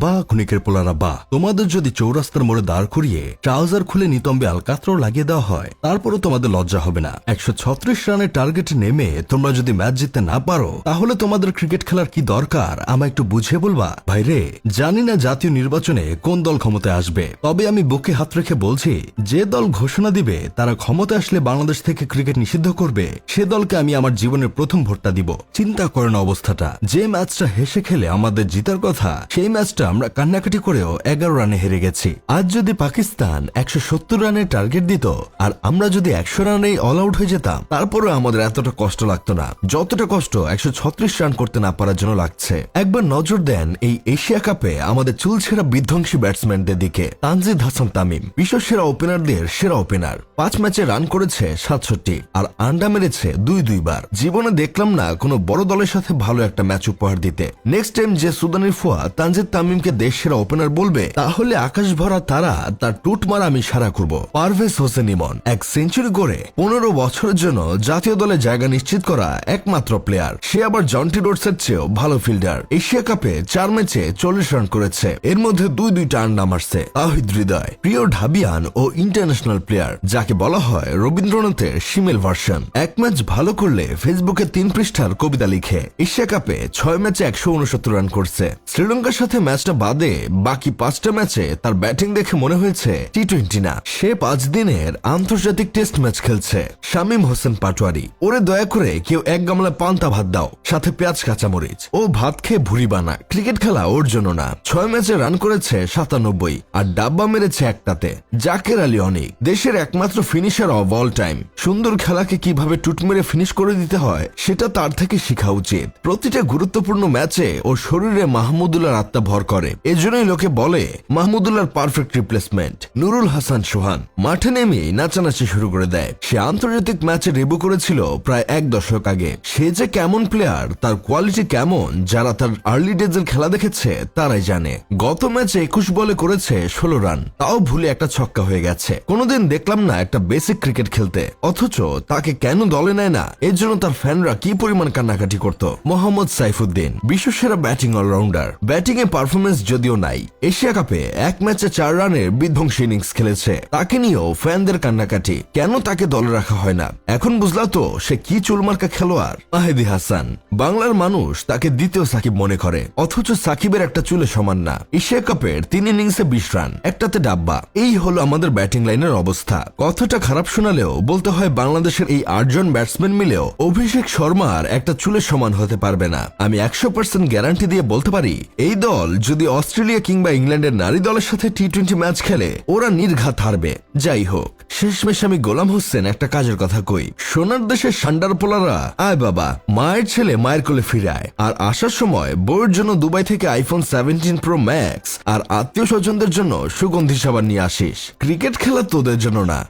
বা ক্ষণিকের পোলারা বা। তোমাদের যদি চৌরাস্তার মোড়ে দাঁড় করিয়ে ট্রাউজার খুলে নিতম্বে আলকাত্র লাগিয়ে দেওয়া হয়, তারপরও তোমাদের লজ্জা হবে না। একশো ছত্রিশ রানের টার্গেটে নেমে তোমরা যদি ম্যাচ জিততে না পারো, তাহলে তোমাদের ক্রিকেট খেলার কি দরকার? আমায় একটু বুঝিয়ে বলবা? ভাইরে, জানি না জাতীয় নির্বাচনে কোন দল ক্ষমতায় আসবে। তবে আমি বুকে হাত রেখে বলছি, যে দল ঘোষণা দিবে, তারা ক্ষমতা আসলে বাংলাদেশ থেকে ক্রিকেট নিষিদ্ধ করবে, সে দলকে আমি আমার জীবনের প্রথম ভোটটা দিব। চিন্তা করেন অবস্থাটা। যে ম্যাচটা হেসে খেলে আমাদের জিতার কথা, সেই ম্যাচটা আমরা কান্নাকাটি করেও এগারো রানে হেরে গেছি। আজ যদি পাকিস্তান একশো সত্তর রানের টার্গেট দিত আর আমরা যদি একশো রানেই অল আউট হয়ে যেতাম, তারপরেও আমাদের এতটা কষ্ট লাগতো না। যতটা কষ্ট একশো ছত্রিশ রান করতে না পারার জন্য লাগছে। একবার নজর দেন এই এশিয়া কাপে আমাদের চুলছেরা বিধ্বংসী ব্যাটসম্যানদের দিকে, তানজিদ হাসান তামিম। বিশ্ব সেরা ওপেনারদের সেরা ওপেনার। পাঁচ ম্যাচে রান করেছে সাতষট্টি আর আন্ডা মেরেছে দুই দুইবার। জীবনে দেখলাম না কোনো বড় দলের সাথে ভালো একটা ম্যাচ উপহার দিতে। নেক্সট টাইম যে সুদানের ফুয়া, তানজিদ তামিমকে দেশ সেরা ওপেনার বলবে, তাহলে আকাশ ভরা তারা তার টুট মারা আমি সারা করব। পারভেজ হোসেন ইমন, এক সেঞ্চুরি করে পনেরো বছরের জন্য জাতীয় দলে জায়গা নিশ্চিত করা একমাত্র প্লেয়ার সে আবার জন্টি রোডসের চেয়েও ভালো ফিল্ডার এশিয়া কাপে চার ম্যাচে চল্লিশ রান করেছে। এর মধ্যে দুই দুইটা আন্ডা মারছে। তাহিদ হৃদয়, প্রিয় ঢাবিয়ান ও ইন্টারন্যাশনাল প্লেয়ার যাকে বলা হয় রবীন্দ্রনাথের সিমেল ভার্সন এক ম্যাচ ভালো করলে ফেসবুকে তিন পৃষ্ঠার কবিতা লিখে, এশিয়া কাপে ছয় ম্যাচে একশো উনসত্তর রান করছে। শ্রীলঙ্কার সাথে ম্যাচটা বাদে বাকি পাঁচটা ম্যাচে তার ব্যাটিং দেখে মনে হয়েছে টি টোয়েন্টি না। সে পাঁচ দিনের আন্তর্জাতিক টেস্ট ম্যাচ খেলছে। শামীম হোসেন পাটোয়ারি, ওরে দয়া করে কেউ এক গামলা পান্তা ভাত দাও, সাথে পেঁয়াজ, কাঁচামরিচ। ও ভাত খেয়ে ভুড়ি বানা ক্রিকেট খেলা ওর জন্য না। ছয় ম্যাচে রান করেছে সাতানব্বই, আর ডাব্বা মেরেছে একটাতে। জাকের আলী অনেক, দেশের একমাত্র ফিনিশার অব অল টাইম। সুন্দর খেলাকে কীভাবে টুট মেরে ফিনিশ করে দিতে হয়, সেটা তার থেকে শেখা উচিত। প্রতিটা গুরুত্বপূর্ণ ম্যাচে ও শরীরে মাহমুদুল্লাহর আত্মা ভর করে। এজন্যই লোকে বলে, মাহমুদুল্লাহর পারফেক্ট রিপ্লেসমেন্ট নুরুল হাসান সোহান। মাঠে নেমে নাচানাচি শুরু করে দেয়। সে আন্তর্জাতিক ম্যাচে রেবু করেছিল প্রায় এক দশক আগে। সে যে কেমন প্লেয়ার তার কোয়ালিটি কেমন, যারা তার আর্লি ডেজের খেলা দেখেছে, তারাই জানে। গত ম্যাচে একুশ বলে করেছে ষোলো রান। তাও ভুলে একটা ছক্কা হয়ে গেছে। কোনোদিন দেখলাম না একটা বেসিক ক্রিকেট খেলতে। অথচ তাকে কেন দলে নেয় না? এর জন্য তার ফ্যানরা কি পরিমাণ কান্নাকাটি করত? মোহাম্মদ সাইফুদ্দিন, বিশ্বসেরা ব্যাটিং অলরাউন্ডার ব্যাটিং এ পারফরমেন্স যদিও নাই, এশিয়া কাপে এক ম্যাচে চার রানের বিধ্বংসী ইনিংস খেলেছে। তাকে নিয়েও ফ্যানদের কান্নাকাটি, কেন তাকে দলে রাখা হয় না? এখন বুঝলা তো সে কি চুলমার্কা খেলোয়াড়। মাহেদি হাসান, বাংলার মানুষ তাকে দ্বিতীয় সাকিব মনে করে, অথচ সাকিবের একটা চুলে সমান না। এশিয়া কাপের তিন ইনিংসে বিশ রান, একটাতে ডাব্বা। এই হলো আমাদের ব্যাটিং লাইনের অবস্থা। কথাটা খারাপ শোনালেও বলতে হয় বাংলাদেশের এই আটজন ব্যাটসম্যান মিলেও অভিষেক শর্মার একটা চুলের সমান হতে পারবে না। আমি একশো পার্সেন্ট গ্যারান্টি দিয়ে বলতে পারি, এই দল যদি অস্ট্রেলিয়া কিংবা ইংল্যান্ডের নারী দলের সাথে টি টোয়েন্টি ম্যাচ খেলে, ওরা নির্ঘাত হারবে। যাই হোক, শেষমেশ আমি গোলাম হোসেন একটা কাজের কথা কই। সোনার দেশের সান্ডার পোলারা আয় বাবা, মায়ের ছেলে মায়ের কোলে ফিরায়। আর আসার সময় বউয়ের জন্য দুবাই থেকে আইফোন সেভেন্টিন প্রো ম্যাক্স আর আত্মীয় স্বজনদের জন্য সুগন্ধি সাবান নিয়ে আসিস। ক্রিকেট খেলা তোদের জন্য না।